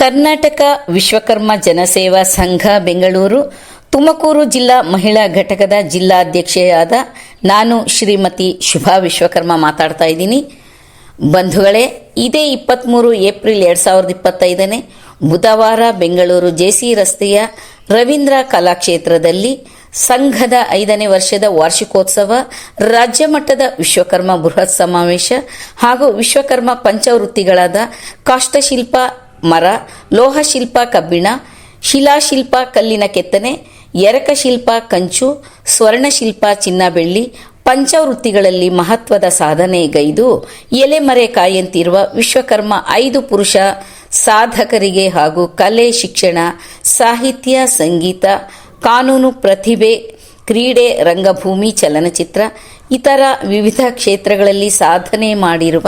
ಕರ್ನಾಟಕ ವಿಶ್ವಕರ್ಮ ಜನಸೇವಾ ಸಂಘ, ಬೆಂಗಳೂರು. ತುಮಕೂರು ಜಿಲ್ಲಾ ಮಹಿಳಾ ಘಟಕದ ಜಿಲ್ಲಾಧ್ಯಕ್ಷೆಯಾದ ನಾನು ಶ್ರೀಮತಿ ಶುಭಾ ವಿಶ್ವಕರ್ಮ ಮಾತಾಡ್ತಾ ಇದ್ದೀನಿ. ಬಂಧುಗಳೇ, ಇದೇ ಇಪ್ಪತ್ತ್ಮೂರು ಏಪ್ರಿಲ್ ಎರಡು ಸಾವಿರದ ಇಪ್ಪತ್ತೈದನೇ ಬುಧವಾರ ಬೆಂಗಳೂರು ಜೆಸಿ ರಸ್ತೆಯ ರವೀಂದ್ರ ಕಲಾಕ್ಷೇತ್ರದಲ್ಲಿ ಸಂಘದ ಐದನೇ ವರ್ಷದ ವಾರ್ಷಿಕೋತ್ಸವ, ರಾಜ್ಯ ಮಟ್ಟದ ವಿಶ್ವಕರ್ಮ ಬೃಹತ್ ಸಮಾವೇಶ ಹಾಗೂ ವಿಶ್ವಕರ್ಮ ಪಂಚವೃತ್ತಿಗಳಾದ ಕಾಷ್ಟಶಿಲ್ಪ ಮರ, ಲೋಹಶಿಲ್ಪ ಕಬ್ಬಿಣ, ಶಿಲಾಶಿಲ್ಪ ಕಲ್ಲಿನ ಕೆತ್ತನೆ, ಎರಕಶಿಲ್ಪ ಕಂಚು, ಸ್ವರ್ಣಶಿಲ್ಪ ಚಿನ್ನ ಬೆಳ್ಳಿ, ಪಂಚವೃತ್ತಿಗಳಲ್ಲಿ ಮಹತ್ವದ ಸಾಧನೆಗೈದು ಎಲೆಮರೆ ಕಾಯಂತಿರುವ ವಿಶ್ವಕರ್ಮ ಐದು ಪುರುಷ, ಸಾಧಕರಿಗೆ ಹಾಗೂ ಕಲೆ, ಶಿಕ್ಷಣ, ಸಾಹಿತ್ಯ, ಸಂಗೀತ, ಕಾನೂನು, ಪ್ರತಿಭೆ, ಕ್ರೀಡೆ, ರಂಗಭೂಮಿ, ಚಲನಚಿತ್ರ ಇತರ ವಿವಿಧ ಕ್ಷೇತ್ರಗಳಲ್ಲಿ ಸಾಧನೆ ಮಾಡಿರುವ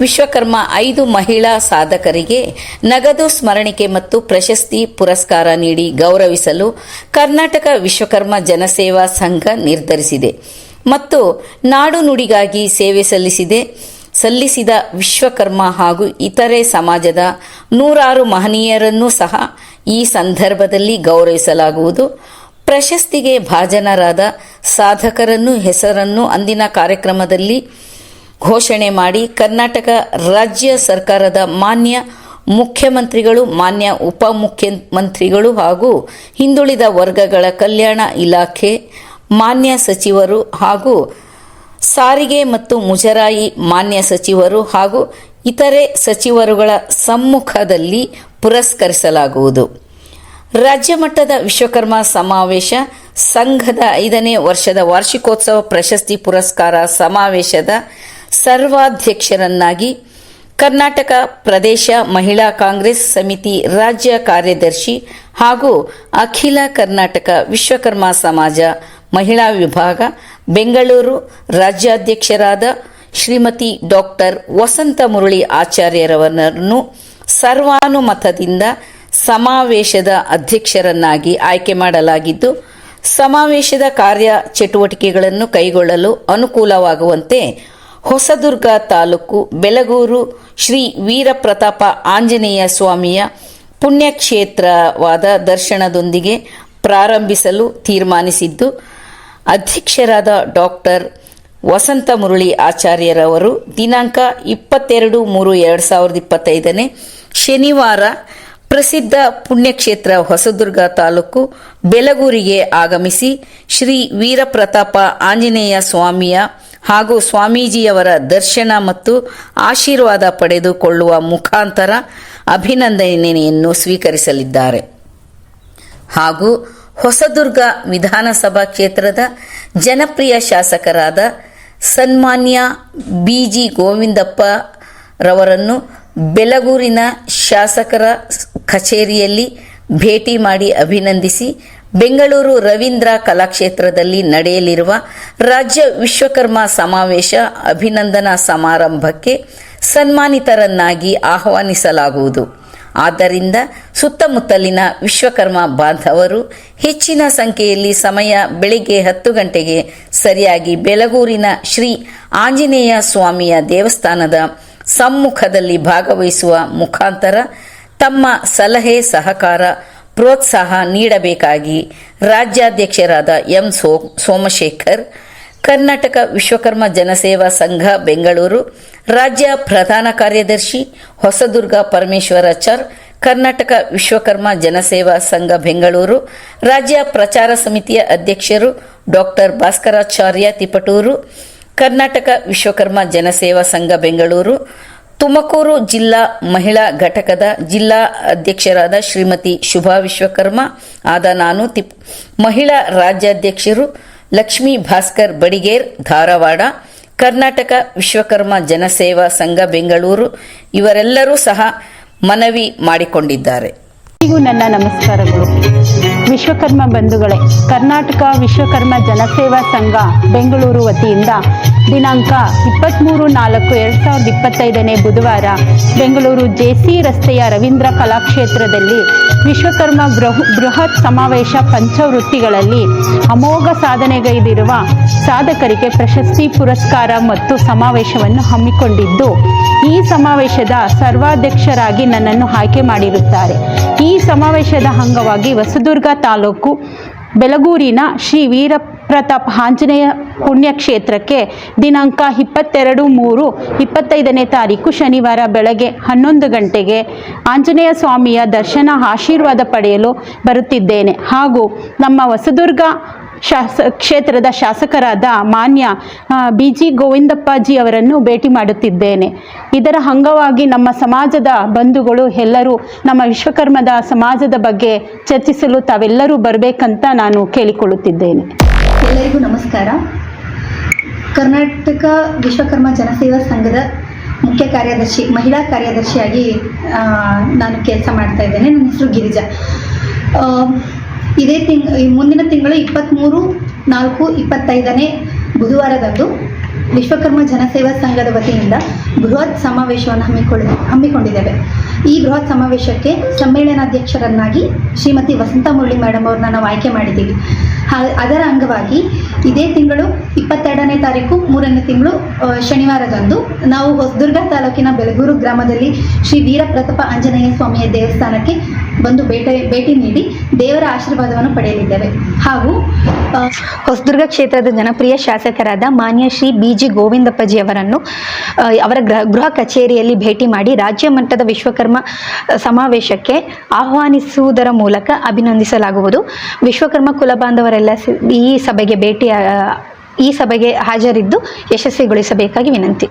ವಿಶ್ವಕರ್ಮ ಐದು ಮಹಿಳಾ ಸಾಧಕರಿಗೆ ನಗದು ಸ್ಮರಣಿಕೆ ಮತ್ತು ಪ್ರಶಸ್ತಿ ಪುರಸ್ಕಾರ ನೀಡಿ ಗೌರವಿಸಲು ಕರ್ನಾಟಕ ವಿಶ್ವಕರ್ಮ ಜನಸೇವಾ ಸಂಘ ನಿರ್ಧರಿಸಿದೆ ಮತ್ತು ನಾಡು ನುಡಿಗಾಗಿ ಸೇವೆ ಸಲ್ಲಿಸಿದೆ. ಸಲ್ಲಿಸಿದ ವಿಶ್ವಕರ್ಮ ಹಾಗೂ ಇತರೆ ಸಮಾಜದ ನೂರಾರು ಮಹನೀಯರನ್ನೂ ಸಹ ಈ ಸಂದರ್ಭದಲ್ಲಿ ಗೌರವಿಸಲಾಗುವುದು. ಪ್ರಶಸ್ತಿಗೆ ಭಾಜನರಾದ ಸಾಧಕರನ್ನು ಹೆಸರನ್ನು ಅಂದಿನ ಕಾರ್ಯಕ್ರಮದಲ್ಲಿ ಘೋಷಣೆ ಮಾಡಿ ಕರ್ನಾಟಕ ರಾಜ್ಯ ಸರ್ಕಾರದ ಮಾನ್ಯ ಮುಖ್ಯಮಂತ್ರಿಗಳು, ಮಾನ್ಯ ಉಪಮುಖ್ಯಮಂತ್ರಿಗಳು ಹಾಗೂ ಹಿಂದುಳಿದ ವರ್ಗಗಳ ಕಲ್ಯಾಣ ಇಲಾಖೆ ಮಾನ್ಯ ಸಚಿವರು ಹಾಗೂ ಸಾರಿಗೆ ಮತ್ತು ಮುಜರಾಯಿ ಮಾನ್ಯ ಸಚಿವರು ಹಾಗೂ ಇತರೆ ಸಚಿವರುಗಳ ಸಮ್ಮುಖದಲ್ಲಿ ಪುರಸ್ಕರಿಸಲಾಗುವುದು. ರಾಜ್ಯ ಮಟ್ಟದ ವಿಶ್ವಕರ್ಮ ಸಮಾವೇಶ, ಸಂಘದ ಐದನೇ ವರ್ಷದ ವಾರ್ಷಿಕೋತ್ಸವ ಪ್ರಶಸ್ತಿ ಪುರಸ್ಕಾರ ಸಮಾವೇಶದ ಸರ್ವಾಧ್ಯಕ್ಷರನ್ನಾಗಿ ಕರ್ನಾಟಕ ಪ್ರದೇಶ ಮಹಿಳಾ ಕಾಂಗ್ರೆಸ್ ಸಮಿತಿ ರಾಜ್ಯ ಕಾರ್ಯದರ್ಶಿ ಹಾಗೂ ಅಖಿಲ ಕರ್ನಾಟಕ ವಿಶ್ವಕರ್ಮ ಸಮಾಜ ಮಹಿಳಾ ವಿಭಾಗ, ಬೆಂಗಳೂರು ರಾಜ್ಯಾಧ್ಯಕ್ಷರಾದ ಶ್ರೀಮತಿ ಡಾಕ್ಟರ್ ವಸಂತ ಮುರಳಿ ಆಚಾರ್ಯರವರನ್ನು ಸರ್ವಾನುಮತದಿಂದ ಸಮಾವೇಶದ ಅಧ್ಯಕ್ಷರನ್ನಾಗಿ ಆಯ್ಕೆ ಮಾಡಲಾಗಿದ್ದು, ಸಮಾವೇಶದ ಕಾರ್ಯ ಚಟುವಟಿಕೆಗಳನ್ನು ಕೈಗೊಳ್ಳಲು ಅನುಕೂಲವಾಗುವಂತೆ ಹೊಸದುರ್ಗ ತಾಲೂಕು ಬೆಲಗೂರು ಶ್ರೀ ವೀರಪ್ರತಾಪ ಆಂಜನೇಯ ಸ್ವಾಮಿಯ ಪುಣ್ಯಕ್ಷೇತ್ರವಾದ ದರ್ಶನದೊಂದಿಗೆ ಪ್ರಾರಂಭಿಸಲು ತೀರ್ಮಾನಿಸಿದ್ದು, ಅಧ್ಯಕ್ಷರಾದ ಡಾಕ್ಟರ್ ವಸಂತ ಮುರಳಿ ಆಚಾರ್ಯರವರು ದಿನಾಂಕ ಇಪ್ಪತ್ತೆರಡು ಮೂರು ಎರಡು ಸಾವಿರದ ಇಪ್ಪತ್ತೈದನೇ ಶನಿವಾರ ಪ್ರಸಿದ್ಧ ಪುಣ್ಯಕ್ಷೇತ್ರ ಹೊಸದುರ್ಗ ತಾಲೂಕು ಬೆಲಗೂರಿಗೆ ಆಗಮಿಸಿ ಶ್ರೀ ವೀರಪ್ರತಾಪ ಆಂಜನೇಯ ಸ್ವಾಮಿಯ ಹಾಗೂ ಸ್ವಾಮೀಜಿಯವರ ದರ್ಶನ ಮತ್ತು ಆಶೀರ್ವಾದ ಪಡೆದುಕೊಳ್ಳುವ ಮುಖಾಂತರ ಅಭಿನಂದನೆಯನ್ನು ಸ್ವೀಕರಿಸಲಿದ್ದಾರೆ. ಹಾಗೂ ಹೊಸದುರ್ಗ ವಿಧಾನಸಭಾ ಕ್ಷೇತ್ರದ ಜನಪ್ರಿಯ ಶಾಸಕರಾದ ಸನ್ಮಾನ್ಯ ಬಿಜಿ ಗೋವಿಂದಪ್ಪ ರವರನ್ನು ಬೆಲಗೂರಿನ ಶಾಸಕರ ಕಚೇರಿಯಲ್ಲಿ ಭೇಟಿ ಮಾಡಿ ಅಭಿನಂದಿಸಿ ಬೆಂಗಳೂರು ರವೀಂದ್ರ ಕಲಾಕ್ಷೇತ್ರದಲ್ಲಿ ನಡೆಯಲಿರುವ ರಾಜ್ಯ ವಿಶ್ವಕರ್ಮ ಸಮಾವೇಶ ಅಭಿನಂದನಾ ಸಮಾರಂಭಕ್ಕೆ ಸನ್ಮಾನಿತರನ್ನಾಗಿ ಆಹ್ವಾನಿಸಲಾಗುವುದು. ಆದ್ದರಿಂದ ಸುತ್ತಮುತ್ತಲಿನ ವಿಶ್ವಕರ್ಮ ಬಾಂಧವರು ಹೆಚ್ಚಿನ ಸಂಖ್ಯೆಯಲ್ಲಿ ಸಮಯ ಬೆಳಿಗ್ಗೆ ಹತ್ತು ಗಂಟೆಗೆ ಸರಿಯಾಗಿ ಬೆಲಗೂರಿನ ಶ್ರೀ ಆಂಜನೇಯ ಸ್ವಾಮಿಯ ದೇವಸ್ಥಾನದ ಸಮ್ಮುಖದಲ್ಲಿ ಭಾಗವಹಿಸುವ ಮುಖಾಂತರ ತಮ್ಮ ಸಲಹೆ, ಸಹಕಾರ, ಪ್ರೋತ್ಸಾಹ ನೀಡಬೇಕಾಗಿ ರಾಜ್ಯಾಧ್ಯಕ್ಷರಾದ ಎಂ ಸೋ, ಸೋಮಶೇಖರ್, ಕರ್ನಾಟಕ ವಿಶ್ವಕರ್ಮ ಜನಸೇವಾ ಸಂಘ ಬೆಂಗಳೂರು, ರಾಜ್ಯ ಪ್ರಧಾನ ಕಾರ್ಯದರ್ಶಿ ಹೊಸದುರ್ಗ ಪರಮೇಶ್ವರಾಚಾರ್ ಕರ್ನಾಟಕ ವಿಶ್ವಕರ್ಮ ಜನಸೇವಾ ಸಂಘ ಬೆಂಗಳೂರು, ರಾಜ್ಯ ಪ್ರಚಾರ ಸಮಿತಿಯ ಅಧ್ಯಕ್ಷರು ಡಾಕ್ಟರ್ ಭಾಸ್ಕರಾಚಾರ್ಯ ತಿಪಟೂರು, ಕರ್ನಾಟಕ ವಿಶ್ವಕರ್ಮ ಜನಸೇವಾ ಸಂಘ ಬೆಂಗಳೂರು ತುಮಕೂರು ಜಿಲ್ಲಾ ಮಹಿಳಾ ಘಟಕದ ಜಿಲ್ಲಾ ಅಧ್ಯಕ್ಷರಾದ ಶ್ರೀಮತಿ ಶುಭಾ ವಿಶ್ವಕರ್ಮ, ಆದ ನಾನು ತಿಪ್, ಮಹಿಳಾ ರಾಜ್ಯಾಧ್ಯಕ್ಷರು ಲಕ್ಷ್ಮೀ ಭಾಸ್ಕರ್ ಬಡಿಗೇರ್, ಧಾರವಾಡ, ಕರ್ನಾಟಕ ವಿಶ್ವಕರ್ಮ ಜನಸೇವಾ ಸಂಘ ಬೆಂಗಳೂರು, ಇವರೆಲ್ಲರೂ ಸಹ ಮನವಿ ಮಾಡಿಕೊಂಡಿದ್ದಾರೆ. ನನ್ನ ನಮಸ್ಕಾರಗಳು. ವಿಶ್ವಕರ್ಮ ಬಂಧುಗಳೇ, ಕರ್ನಾಟಕ ವಿಶ್ವಕರ್ಮ ಜನಸೇವಾ ಸಂಘ ಬೆಂಗಳೂರು ವತಿಯಿಂದ ದಿನಾಂಕ ಇಪ್ಪತ್ತ್ಮೂರು ನಾಲ್ಕು ಎರಡು ಸಾವಿರದ ಇಪ್ಪತ್ತೈದನೇ ಬುಧವಾರ ಬೆಂಗಳೂರು ಜೆಸಿ ರಸ್ತೆಯ ರವೀಂದ್ರ ಕಲಾಕ್ಷೇತ್ರದಲ್ಲಿ ವಿಶ್ವಕರ್ಮ ಬೃಹ, ಬೃಹತ್ ಸಮಾವೇಶ ಪಂಚವೃತ್ತಿಗಳಲ್ಲಿ ಅಮೋಘ ಸಾಧನೆಗೈದಿರುವ ಸಾಧಕರಿಗೆ ಪ್ರಶಸ್ತಿ ಪುರಸ್ಕಾರ ಮತ್ತು ಸಮಾವೇಶವನ್ನು ಹಮ್ಮಿಕೊಂಡಿದ್ದು, ಈ ಸಮಾವೇಶದ ಸರ್ವಾಧ್ಯಕ್ಷರಾಗಿ ನನ್ನನ್ನು ಆಯ್ಕೆ ಮಾಡಿರುತ್ತಾರೆ. ಈ ಸಮಾವೇಶದ ಅಂಗವಾಗಿ ಹೊಸದುರ್ಗ ತಾಲೂಕು ಬೆಲಗೂರಿನ ಶ್ರೀ ವೀರಪ್ರತಾಪ್ ಆಂಜನೇಯ ಪುಣ್ಯಕ್ಷೇತ್ರಕ್ಕೆ ದಿನಾಂಕ ಇಪ್ಪತ್ತೆರಡು ಮೂರು ಇಪ್ಪತ್ತೈದನೇ ತಾರೀಕು ಶನಿವಾರ ಬೆಳಗ್ಗೆ ಹನ್ನೊಂದು ಗಂಟೆಗೆ ಆಂಜನೇಯ ಸ್ವಾಮಿಯ ದರ್ಶನ ಆಶೀರ್ವಾದ ಪಡೆಯಲು ಬರುತ್ತಿದ್ದೇನೆ. ಹಾಗೂ ನಮ್ಮ ಹೊಸದುರ್ಗ ಶಾಸ, ಕ್ಷೇತ್ರದ ಶಾಸಕರಾದ ಮಾನ್ಯ ಬಿ ಜಿ ಗೋವಿಂದಪ್ಪಾಜಿ ಅವರನ್ನು ಭೇಟಿ ಮಾಡುತ್ತಿದ್ದೇನೆ. ಇದರ ಅಂಗವಾಗಿ ನಮ್ಮ ಸಮಾಜದ ಬಂಧುಗಳು ಎಲ್ಲರೂ ನಮ್ಮ ವಿಶ್ವಕರ್ಮದ ಸಮಾಜದ ಬಗ್ಗೆ ಚರ್ಚಿಸಲು ತಾವೆಲ್ಲರೂ ಬರಬೇಕಂತ ನಾನು ಕೇಳಿಕೊಳ್ಳುತ್ತಿದ್ದೇನೆ. ಎಲ್ಲರಿಗೂ ನಮಸ್ಕಾರ. ಕರ್ನಾಟಕ ವಿಶ್ವಕರ್ಮ ಜನಸೇವಾ ಸಂಘದ ಮುಖ್ಯ ಕಾರ್ಯದರ್ಶಿ, ಮಹಿಳಾ ಕಾರ್ಯದರ್ಶಿಯಾಗಿ ನಾನು ಕೆಲಸ ಮಾಡ್ತಾ ಇದ್ದೇನೆ. ನನ್ನ ಹೆಸರು ಗಿರಿಜಾ. ಇದೇ ತಿಂಗ್ ಮುಂದಿನ ತಿಂಗಳು ಇಪ್ಪತ್ತ್ಮೂರು ನಾಲ್ಕು, ಇಪ್ಪತ್ತೈದನೇ ಬುಧವಾರದಂದು ವಿಶ್ವಕರ್ಮ ಜನಸೇವಾ ಸಂಘದ ವತಿಯಿಂದ ಬೃಹತ್ ಸಮಾವೇಶವನ್ನು ಹಮ್ಮಿಕೊಳ್ಳ, ಹಮ್ಮಿಕೊಂಡಿದ್ದೇವೆ. ಈ ಬೃಹತ್ ಸಮಾವೇಶಕ್ಕೆ ಸಮ್ಮೇಳನಾಧ್ಯಕ್ಷರನ್ನಾಗಿ ಶ್ರೀಮತಿ ವಸಂತ ಮುರಳಿ ಮೇಡಮ್ ಅವ್ರನ್ನ ನಾವು ಆಯ್ಕೆ ಮಾಡಿದ್ದೀವಿ. ಅದರ ಅಂಗವಾಗಿ ಇದೇ ತಿಂಗಳು ಇಪ್ಪತ್ತೆರಡನೇ ತಾರೀಕು, ಮೂರನೇ ತಿಂಗಳು ಶನಿವಾರದಂದು ನಾವು ಹೊಸದುರ್ಗ ತಾಲೂಕಿನ ಬೆಳಗೂರು ಗ್ರಾಮದಲ್ಲಿ ಶ್ರೀ ವೀರಪ್ರತಾಪ ಆಂಜನೇಯ ಸ್ವಾಮಿಯ ದೇವಸ್ಥಾನಕ್ಕೆ ಬಂದು ಭೇಟಿ ಭೇಟಿ ನೀಡಿ ದೇವರ ಆಶೀರ್ವಾದವನ್ನು ಪಡೆಯಲಿದ್ದೇವೆ. ಹಾಗೂ ಹೊಸದುರ್ಗ ಕ್ಷೇತ್ರದ ಜನಪ್ರಿಯ ಶಾಸಕರಾದ ಮಾನ್ಯ ಶ್ರೀ ಬಿ ಜಿ ಗೋವಿಂದಪ್ಪಜಿ ಅವರನ್ನು ಅವರ ಗೃಹ ಗೃಹ ಕಚೇರಿಯಲ್ಲಿ ಭೇಟಿ ಮಾಡಿ ರಾಜ್ಯ ಮಟ್ಟದ ವಿಶ್ವಕರ್ಮ ಸಮಾವೇಶಕ್ಕೆ ಆಹ್ವಾನಿಸುವುದರ ಮೂಲಕ ಅಭಿನಂದಿಸಲಾಗುವುದು. ವಿಶ್ವಕರ್ಮ ಕುಲ ಬಾಂಧವರೆಲ್ಲ ಈ ಸಭೆಗೆ ಭೇಟಿ ಈ ಸಭೆಗೆ ಹಾಜರಿದ್ದು ಯಶಸ್ವಿಗೊಳಿಸಬೇಕಾಗಿ ವಿನಂತಿ.